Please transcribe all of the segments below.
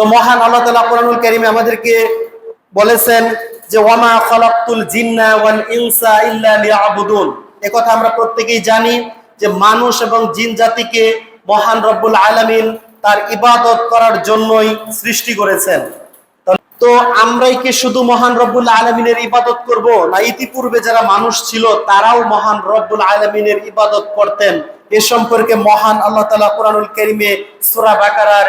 তো মহান আল্লাহ তালা কোরআনুল কারিমে আমাদেরকে বলেছেন যে, ওয়ামা খালাক্তুল জিন্না ওয়াল ইনসা ইল্লা লিয়াবুদুন। কথা আমরা প্রত্যেকেই জানি যে, মানুষ এবং জিন জাতিকে মহান রব্বুল আলামিন তার ইবাদত করার জন্যই সৃষ্টি করেছেন। তো আমরাই কি শুধু মহান রব্বুল আলমিনের ইবাদত করব? না, ইতিপূর্বে যারা মানুষ ছিল, তারাও মহান রব্বুল আলমিনের ইবাদত করতেন। এ সম্পর্কে মহান আল্লাহ তালা কোরআনুল করিমে সুরা বাকারার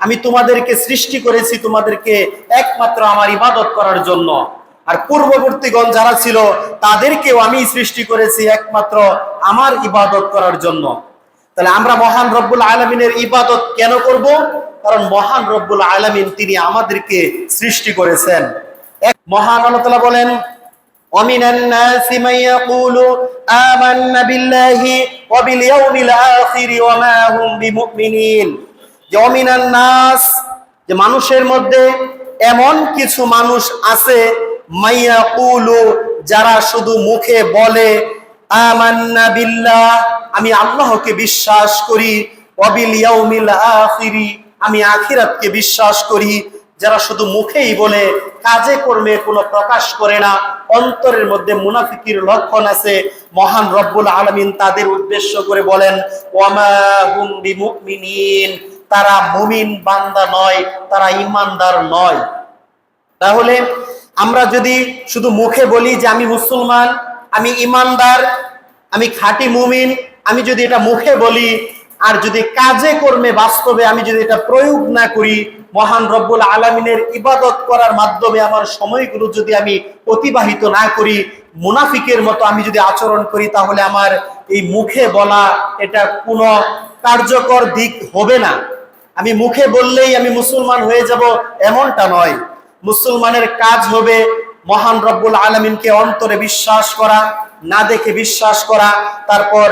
আমি তোমাদেরকে সৃষ্টি করেছি তোমাদেরকে একমাত্র আমার ইবাদত করার জন্য আর পূর্ববর্তীগণ যারা ছিল তাদেরকেও আমি সৃষ্টি করেছি একমাত্র আমার ইবাদত করার জন্য তাহলে আমরা মহান রব্বুল আলমিনের ইবাদত কেন করব কারণ মহান রব্বুল আলমিন তিনি আমাদেরকে সৃষ্টি করেছেন এক মহান আল্লাহ তাআলা বলেন ومن الناس من يقول آمنا بالله وباليوم الآخر وما هم بمؤمنين নাস, যে মানুষের মধ্যে এমন কিছু মানুষ আছে মাইয়া কুলু যারা শুধু মুখে বলে, আমান্না বিল্লাহ আমি আল্লাহকে বিশ্বাস করি অবিল ইয়াউমিল আখিরি আমি আখিরাতকে বিশ্বাস করি, যারা শুধু মুখেই বলে, কাজে কর্মে কোনো প্রকাশ করে না, অন্তরের মধ্যে মুনাফিকির লক্ষণ আছে, মহান রব্বুল আলমিন তাদের উদ্দেশ্য করে বলেন তারা মুমিন বান্দা নয়, তারা ইমানদার নয়। তাহলে আমরা যদি শুধু মুখে বলি যে আমি মুসলমান, আমি ইমানদার, আমি খাঁটি মুমিন, আমি যদি এটা মুখে বলি, আর যদি কাজে কর্মে বাস্তবে আমি যদি এটা প্রয়োগ না করি, মহান রব্বুল আলমিনের ইবাদত করার মাধ্যমে আমার সময়গুলো যদি আমি অতিবাহিত না করি, মুনাফিকের মতো আমি যদি আচরণ করি, তাহলে আমার এই মুখে বলা এটা কোনো কার্যকর দিক হবে না। আমি মুখে বললেই আমি মুসলমান হয়ে যাব, এমনটা নয়। মুসলমানের কাজ হবে মহান রব্বুল আলমিনকে অন্তরে বিশ্বাস করা, না দেখে বিশ্বাস করা, তারপর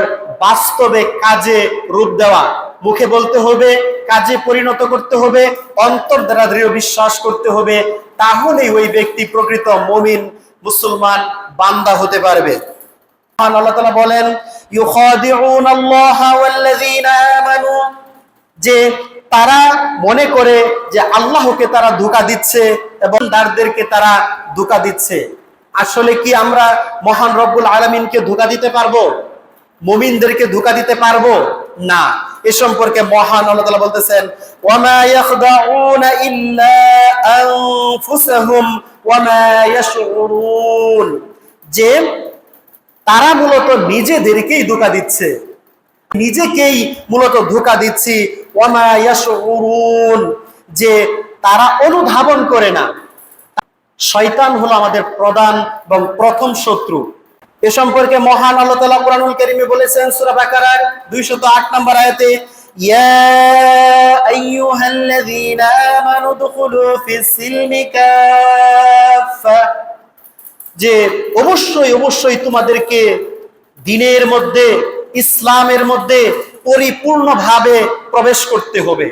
বাস্তবে কাজে রূপ দেওয়া। মুখে বলতে হবে, কাজে পরিণত করতে হবে, অন্তর দ্বারা দৃঢ় বিশ্বাস করতে হবে, তাহলেই ওই ব্যক্তি প্রকৃত মমিন, মুসলমান, বান্দা হতে পারবে। আল্লাহ বলেন যে তারা মনে করে যে আল্লাহকে তারা ধোকা দিচ্ছে এবং দারদেরকে তারা ধোকা দিচ্ছে। আসলে কি আমরা মহান রব্বুল আলমিনকে ধোকা দিতে পারব? মুমিনদেরকে ধোকা দিতে পারব? না। এ সম্পর্কে মহান আল্লাহ বলতেছেন যে তারা মূলত নিজেদেরকেই ধোকা দিচ্ছে। নিজেকেই মূলত ধোকা দিচ্ছি যে তারা অনুধাবন করে না। শয়তান হলো আমাদের প্রধান এবং প্রথম শত্রু। এ সম্পর্কে মহান আল্লাহ তাআলা কোরআনুল কারীমে বলেছেন, সূরা বাকারার 208 নম্বর আয়াতে, ইয়া আইয়ুহাল্লাযীনা আমানু দুখুলু ফিস সিলমি যে অবশ্যই অবশ্যই তোমাদেরকে দিনের মধ্যে, ইসলামের মধ্যে পরিপূর্ণভাবে প্রবেশ করতে হবে।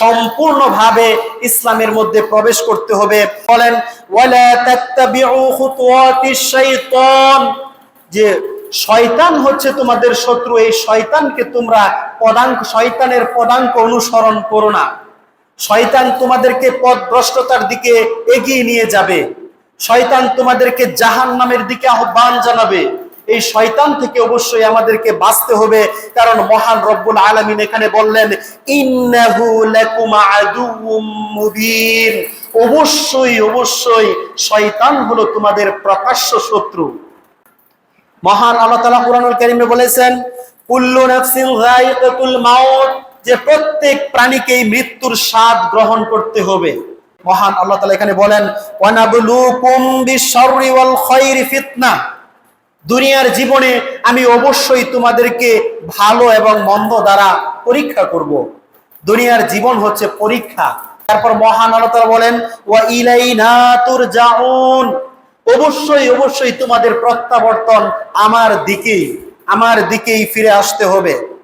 সম্পূর্ণভাবে ইসলামের মধ্যে প্রবেশ করতে হবে। বলেন যে শয়তান হচ্ছে তোমাদের শত্রু, এই শয়তানকে তোমরা পদাঙ্ক, শয়তানের পদাঙ্ক অনুসরণ করো না। শয়তান তোমাদেরকে পথভ্রষ্টতার দিকে এগিয়ে নিয়ে যাবে। শয়তান তোমাদেরকে জাহান নামের দিকে আহ্বান জানাবে। এই শয়তান থেকে অবশ্যই আমাদেরকে বাঁচতে হবে। কারণ মহান রব্বুল আলমিন এখানে বললেন অবশ্যই অবশ্যই শয়তান হলো তোমাদের প্রকাশ্য শত্রু। মহান আল্লাহ তাআলা কুরআনুল কারীমে বলেছেন, কুল্লু নাফসিন যায়িকাতুল মাউত। যে প্রত্যেক প্রাণীকেই মৃত্যুর স্বাদ গ্রহণ করতে হবে। মহান আল্লাহ তাআলা এখানে বলেন ওয়ানাবলুকুম বিশররি ওয়াল খায়রি ফিতনা। দুনিয়ার জীবনে আমি অবশ্যই তোমাদেরকে ভালো এবং মন্দ দ্বারা পরীক্ষা করব। দুনিয়ার জীবন হচ্ছে পরীক্ষা। তারপর মহান তাআলা বলেন, ওয়া ইলাইনা যাওন অবশ্যই অবশ্যই তোমাদের প্রত্যাবর্তন আমার দিকেই আমার দিকেই ফিরে আসতে হবে।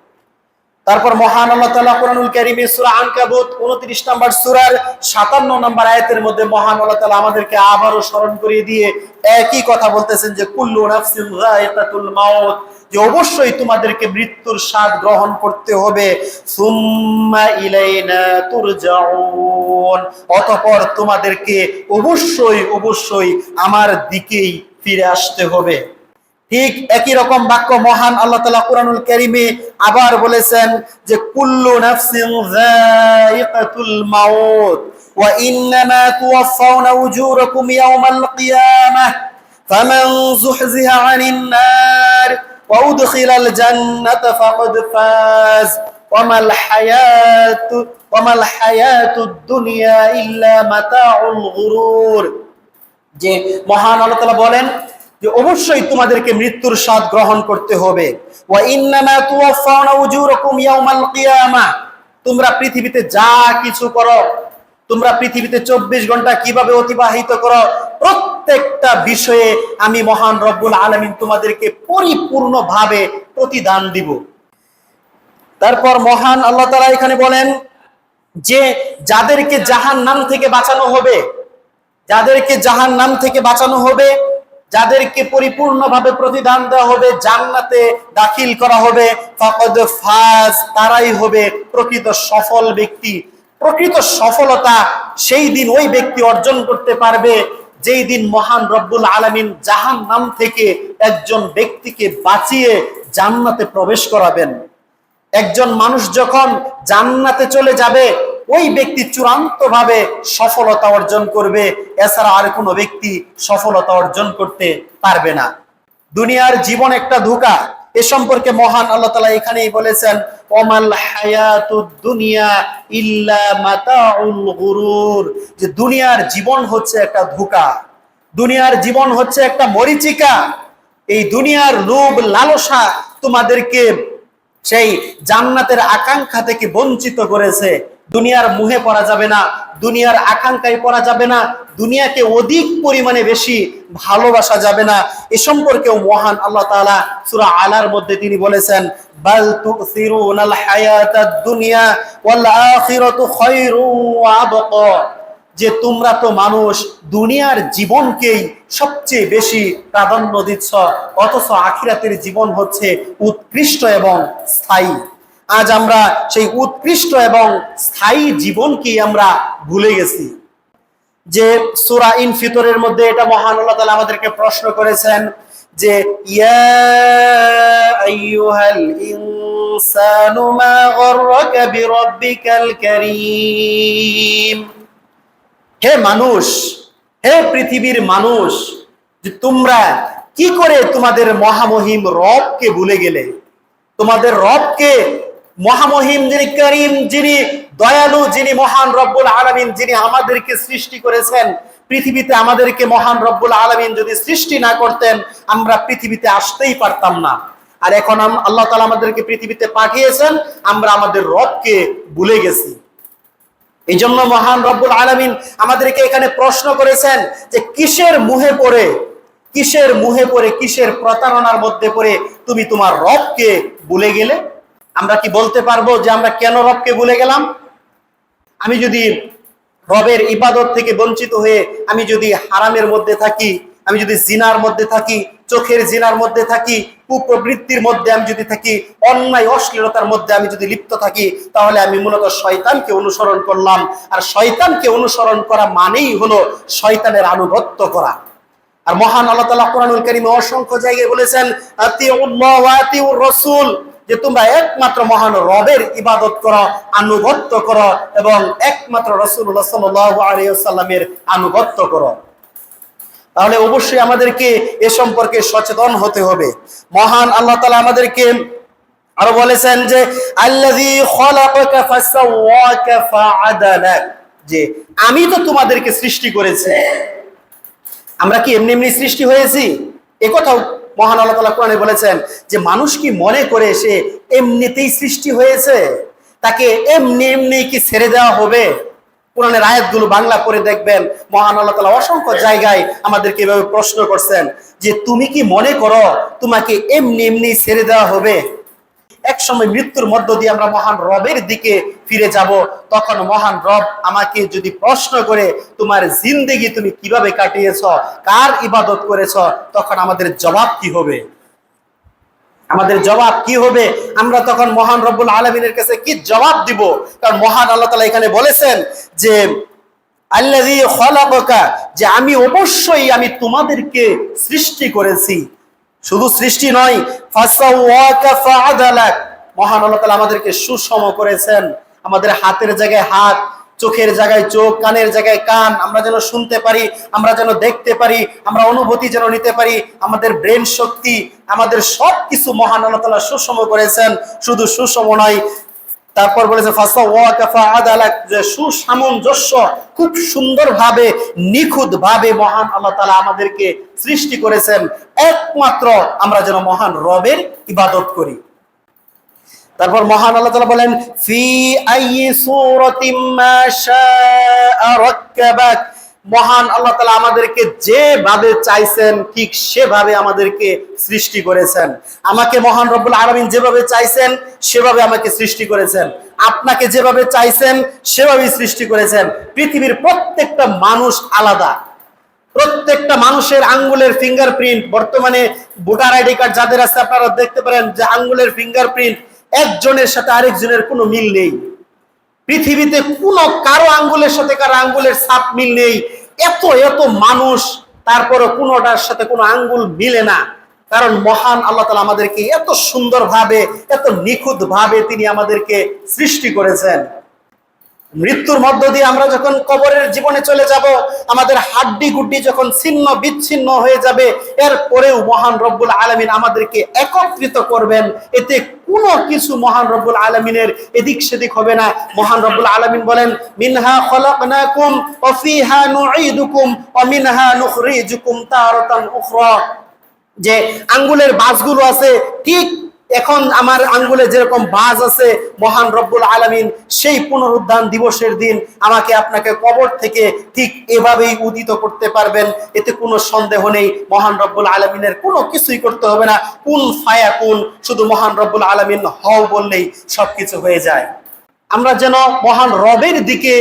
তারপর মহান আল্লাহ তাআলা কোরআনুল কারীমে সূরা আনকাবুত 29 নম্বর সূরার 57 নম্বর আয়াতের মধ্যে মহান আল্লাহ তাআলা আমাদেরকে আবারো স্মরণ করিয়ে দিয়ে একই কথা বলতেছেন যে, কুল্লু নাফসিন মাউত যে অবশ্যই তোমাদেরকে মৃত্যুর স্বাদ গ্রহণ করতে হবে। সুম্মা ইলাইনা তুরজাউন। অতঃপর তোমাদেরকে অবশ্যই অবশ্যই আমার দিকেই ফিরে আসতে হবে। ঠিক একই রকম বাক্য মহান আল্লাহ তালা কোরআনুল কারিমে আবার বলেছেন যে, কুল্লু নাফসিন যায়িকাতুল মাউত, ওয়া ইন্নামা তুওয়াফাউনা উজুরাকুম ইয়াওমাল কিয়ামাহ ফামান যুহজিহা আনিন নার, ওয়া উদখিলাল জান্নাতা ফাকাদ ফাজ ওয়ামাল হায়াতু ওয়ামাল হায়াতুদ দুনিয়া ইল্লা মাতাউল গুরুর। যে মহান আল্লাহ তাআলা বলেন যে অবশ্যই তোমাদেরকে মৃত্যুর স্বাদ গ্রহণ করতে হবে। তোমরা পৃথিবীতে যা কিছু করো, তোমরা পৃথিবীতে চব্বিশ ঘণ্টা কীভাবে অতিবাহিত করো, প্রত্যেকটা বিষয়ে আমি মহান রব্বুল আলামিন তোমাদেরকে পরিপূর্ণভাবে প্রতিদান দিব। তারপর মহান আল্লাহ তাআলা এখানে বলেন যে যাদেরকে জাহান নাম থেকে বাঁচানো হবে, যাদেরকে জাহান নাম থেকে বাঁচানো হবে যাদেরকে পরিপূর্ণভাবে প্রতিদান দেওয়া হবে, জান্নাতে দাখিল করা হবে। ফাকদ ফাজ, তারাই হবে প্রকৃত সফল ব্যক্তি। প্রকৃত সফলতা সেই দিন ওই ব্যক্তি অর্জন করতে পারবে। যেই দিন মহান রব্বুল আলামিন জাহান নাম থেকে একজন ব্যক্তিকে বাঁচিয়ে জান্নাতে প্রবেশ করাবেন। একজন মানুষ যখন জান্নাতে চলে যাবে ওই ব্যক্তি চূড়ান্ত ভাবে সফলতা অর্জন করবে, এছাড়া আর কোনো ব্যক্তি সফলতা অর্জন করতে পারবে না। দুনিয়ার জীবন একটা ধোকা। এ সম্পর্কে মহান আল্লাহ তালা এখানেই বলেছেন হায়াতুদ দুনিয়া ইল্লা মাতাউল গুরুর। যে দুনিয়ার জীবন হচ্ছে একটা ধোকা। দুনিয়ার জীবন হচ্ছে একটা মরিচিকা। এই দুনিয়ার লোভ লালসা তোমাদেরকে সেই জান্নাতের আকাঙ্ক্ষা থেকে বঞ্চিত করেছে। দুনিয়ার মুহে পড়া যাবে না, দুনিয়ার আকাঙ্ক্ষায় পড়া যাবে না, দুনিয়াকে অধিক পরিমাণে বেশি ভালোবাসা যাবে না। এ সম্পর্কেও মহান আল্লাহ তাআলা সুরা আলার মধ্যে তিনি বলেছেন দুনিয়া যে তোমরা তো মানুষ দুনিয়ার জীবনকেই সবচেয়ে বেশি প্রাধান্য দিচ্ছ, অথচ আখিরাতের জীবন হচ্ছে উৎকৃষ্ট এবং স্থায়ী। আজ আমরা সেই উৎকৃষ্ট এবং স্থায়ী জীবনকেই আমরা ভুলে গেছি। যে সুরা ইন ফিতরের মধ্যে এটা মহান আল্লাহ তাআলা আমাদেরকে প্রশ্ন করেছেন যে হে মানুষ, হে পৃথিবীর মানুষ, যে তোমরা কি করে তোমাদের মহামহিম রবকে ভুলে গেলে? তোমাদের রবকে মহামহিম যিনি করিম যিনি, দয়ালু যিনি মহান রব্বুল আলমিন, যিনি আমাদেরকে সৃষ্টি করেছেন, পৃথিবীতে আমাদেরকে মহান রব্বুল আলমিন যদি সৃষ্টি না করতেন, আমরা পৃথিবীতে আসতেই পারতাম না। আর এখন আল্লাহ তাআলা আমাদেরকে পৃথিবীতে পাঠিয়েছেন, আমরা আমাদের রবকে ভুলে গেছি। এই জন্য মহান রব্বুল আলমিন আমাদেরকে এখানে প্রশ্ন করেছেন যে কিসের মুহে পড়ে, কিসের মুহে পড়ে, কিসের প্রতারণার মধ্যে পড়ে তুমি তোমার রবকে ভুলে গেলে? আমরা কি বলতে পারব যে আমরা কেন রবকে ভুলে গেলাম? আমি যদি রবের ইবাদত থেকে বঞ্চিত হয়ে আমি যদি হারামের মধ্যে থাকি, আমি যদি জিনার মধ্যে থাকি, চোখের জিনার মধ্যে থাকি, কুপ্রবৃত্তির মধ্যে আমি যদি থাকি, অন্যায়, অশ্লীলতার মধ্যে আমি যদি লিপ্ত থাকি, তাহলে আমি মূলত শয়তানকে অনুসরণ করলাম। আর শয়তানকে অনুসরণ করা মানেই হলো শয়তানের আনুগত্য করা। আর মহান আল্লাহ তাআলা কোরআনুল কারীমে অসংখ্য জায়গায় বলেছেন রাসূল যে তোমরা একমাত্র মহান রবের ইবাদত করো, আনুগত্য করো এবং একমাত্র রাসূলুল্লাহ সাল্লাল্লাহু আলাইহি আনুগত্য করো। তাহলে অবশ্যই আমাদেরকে এ সম্পর্কে সচেতন হতে হবে। মহান আল্লাহ তালা আমাদেরকে আরও বলেছেন যে যে আমি তো তোমাদেরকে সৃষ্টি করেছি। আমরা কি এমনি এমনি সৃষ্টি হয়েছি? এ কথাও মহান আল্লাহ তাআলা কোরআনে বলেছেন যে মানুষ কি মনে করে সে এমনিতেই সৃষ্টি হয়েছে? তাকে এমনি এমনি কি ছেড়ে দেওয়া হবে? কোরআনের আয়াতগুলো বাংলা করে দেখবেন। মহান আল্লাহ তালা অসংখ্য জায়গায় আমাদেরকে এভাবে প্রশ্ন করছেন যে তুমি কি মনে করো তোমাকে এমনি এমনি ছেড়ে দেওয়া হবে? এক সময় মৃত্যুর মধ্য দিয়ে আমরা মহান রবের দিকে ফিরে যাব, তখন মহান রব আমাকে যদি প্রশ্ন করে, তোমার জিন্দেগি তুমি কীভাবে কাটিয়েছ? কার ইবাদত করেছ? তখন আমাদের জবাব কি হবে? আমাদের জবাব কি হবে? আমরা তখন মহান রব্বুল আলমিনের কাছে কি জবাব দিব? কারণ মহান আল্লাহ তালা এখানে বলেছেন যে আল্লাহ যে আমি অবশ্যই আমি তোমাদেরকে সৃষ্টি করেছি। শুধু সৃষ্টি নয় মহান আল্লাহ আমাদেরকে সুষম করেছেন। আমাদের হাতের জায়গায় হাত, চোখের জায়গায় চোখ, কানের জায়গায় কান, আমরা যেন শুনতে পারি, আমরা যেন দেখতে পারি, আমরা অনুভূতি যেন নিতে পারি, আমাদের ব্রেন শক্তি, আমাদের সব কিছু মহান আল্লাহ তালা সুষম করেছেন। শুধু সুষম নয় তারপর বলেছে যে সুসামঞ্জস্য, খুব সুন্দরভাবে নিখুঁত ভাবে মহান আল্লাহ তাআলা আমাদেরকে সৃষ্টি করেছেন। একমাত্র আমরা যেন মহান রবের ইবাদত করি। তারপর মহান আল্লাহ তাআলা বলেন, ফি আইয়ি সূরাতিম মহান আল্লাহ তাআলা আমাদেরকে যেভাবে চাইছেন, ঠিক সেভাবে আমাদেরকে সৃষ্টি করেছেন। আমাকে মহান রব্বুল আলামিন যেভাবে চাইছেন, সেভাবে আমাকে সৃষ্টি করেছেন। আপনাকে যেভাবে চাইছেন, সেভাবেই সৃষ্টি করেছেন। পৃথিবীর প্রত্যেকটা মানুষ আলাদা। প্রত্যেকটা মানুষের আঙ্গুলের ফিঙ্গারপ্রিন্ট বর্তমানে ভোটার আইডি কার্ড যাদের আছে আপনারা দেখতে পারেন যে আঙ্গুলের ফিঙ্গারপ্রিন্ট একজনের সাথে আরেকজনের কোনো মিল নেই। পৃথিবীতে কোনো কারও আঙ্গুলের সাথে কারও আঙ্গুলের ছাপ মিল নেই। এত এত মানুষ তারপরে কোনোটার সাথে কোনো আঙ্গুল মিলে না। কারণ মহান আল্লাহ তালা আমাদেরকে এত সুন্দরভাবে, এত নিখুঁতভাবে তিনি আমাদেরকে সৃষ্টি করেছেন। মৃত্যুর মধ্য দিয়ে আমরা যখন কবরের জীবনে চলে যাব, আমাদের হাড্ডি গুড্ডি যখন ছিন্ন বিচ্ছিন্ন হয়ে যাবে, এরপরেও মহান রব্বুল আলমিন আমাদেরকে একত্রিত করবেন। এতে কোনো কিছু মহান রব্বুল আলমিনের এদিক সেদিক হবে না। মহান রব্বুল আলমিন বলেন, মিনহা খলাকনাকুম ওয়া ফিহা নুঈদুকুম ওয়া মিনহা নুখরিজুকুম তারাতান উখরা। যে আঙ্গুলের বাসগুলো আছে, ঠিক এখন আমার আঙ্গুলে যেরকম বাজ আছে, মহান রব্বুল আলমিন সেই পুনরুদ্ধান দিবসের দিন আমাকে আপনাকে কবর থেকে ঠিক এভাবেই উদিত করতে পারবেন। এতে কোনো সন্দেহ নেই, মহান রব্বুল আলমিনের কোনো কিছুই করতে হবে না। কোন ফায়া কোন, শুধু মহান রব্বুল আলমিন হও বললেই সবকিছু হয়ে যায়। আমরা যেন মহান রবের দিকে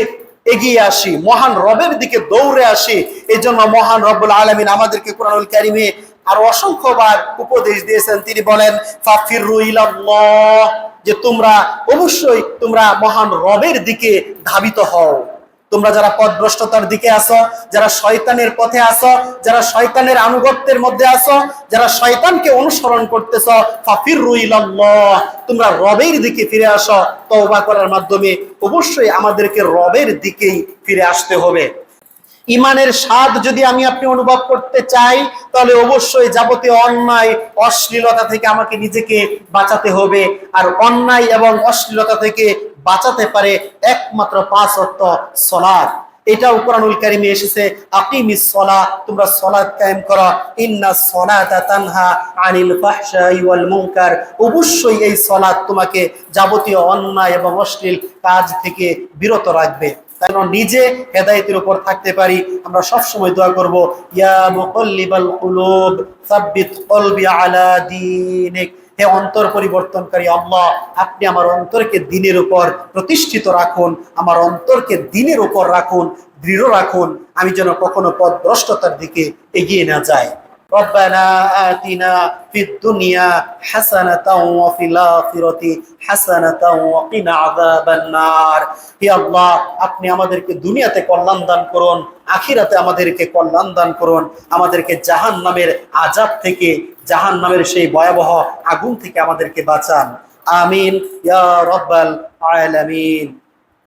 এগিয়ে আসি, মহান রবের দিকে দৌড়ে আসি এই জন্য মহান রব্বুল আলমিন আমাদেরকে কোরআনুল কারিমে আর অসংখ্যবার উপদেশ দিয়েছেন। তিনি বলেন যে তোমরা অবশ্যই তোমরা মহান রবের দিকে ধাবিত হও। তোমরা যারা পথভ্রষ্টতার দিকে আসো যারা শয়তানের পথে আসো যারা শয়তানের আনুগত্যের মধ্যে আসো যারা শয়তানকে অনুসরণ করতেছ ফাফিরু ইলাল্লাহ তোমরা রবের দিকে ফিরে আসো। তওবা করার মাধ্যমে অবশ্যই আমাদেরকে রবের দিকেই ফিরে আসতে হবে। ইমানের স্বাদ যদি আমি আপনি অনুভব করতে চাই, তাহলে অবশ্যই যাবতীয় অন্যায়, অশ্লীলতা থেকে আমাকে নিজেকে বাঁচাতে হবে। আর অন্যায় এবং অশ্লীলতা থেকে বাঁচাতে পারে একমাত্র পাঁচ অর্থ সলাদ এটাও কোরআনুল কারিমে এসেছে আপনি মিস সলা তোমরা সলাদ কায়েম করো। ইন্না সলাতা তানহা আনিল ফাহশাই ওয়াল মুনকার অবশ্যই এই সলাদ তোমাকে যাবতীয় অন্যায় এবং অশ্লীল কাজ থেকে বিরত রাখবে। যেন নিজে হেদায়েতের উপর থাকতে পারি। আমরা সব সময় দোয়া করব, ইয়া মুকাল্লিবাল কুলুব, সাব্বিত কলবি আলা দীনিক। হে অন্তর পরিবর্তনকারী আল্লাহ, আপনি আমার অন্তরকে দিনের উপর প্রতিষ্ঠিত রাখুন, আমার অন্তরকে দিনের উপর রাখুন, দৃঢ় রাখুন। আমি যেন কখনো পথভ্রষ্টতার দিকে এগিয়ে না যাই। ربنا آتنا في الدنيا حسنة وفي الآخرة حسنة وقنا عذاب النار হে আল্লাহ আপনি আমাদেরকে দুনিয়াতে কল্যাণ দান করুন আখিরাতে আমাদেরকে কল্যাণ দান করুন আমাদেরকে জাহান নামের আজাব থেকে জাহান নামের সেই ভয়াবহ আগুন থেকে আমাদেরকে বাঁচান আমিন ইয়া রব্বাল আলামিন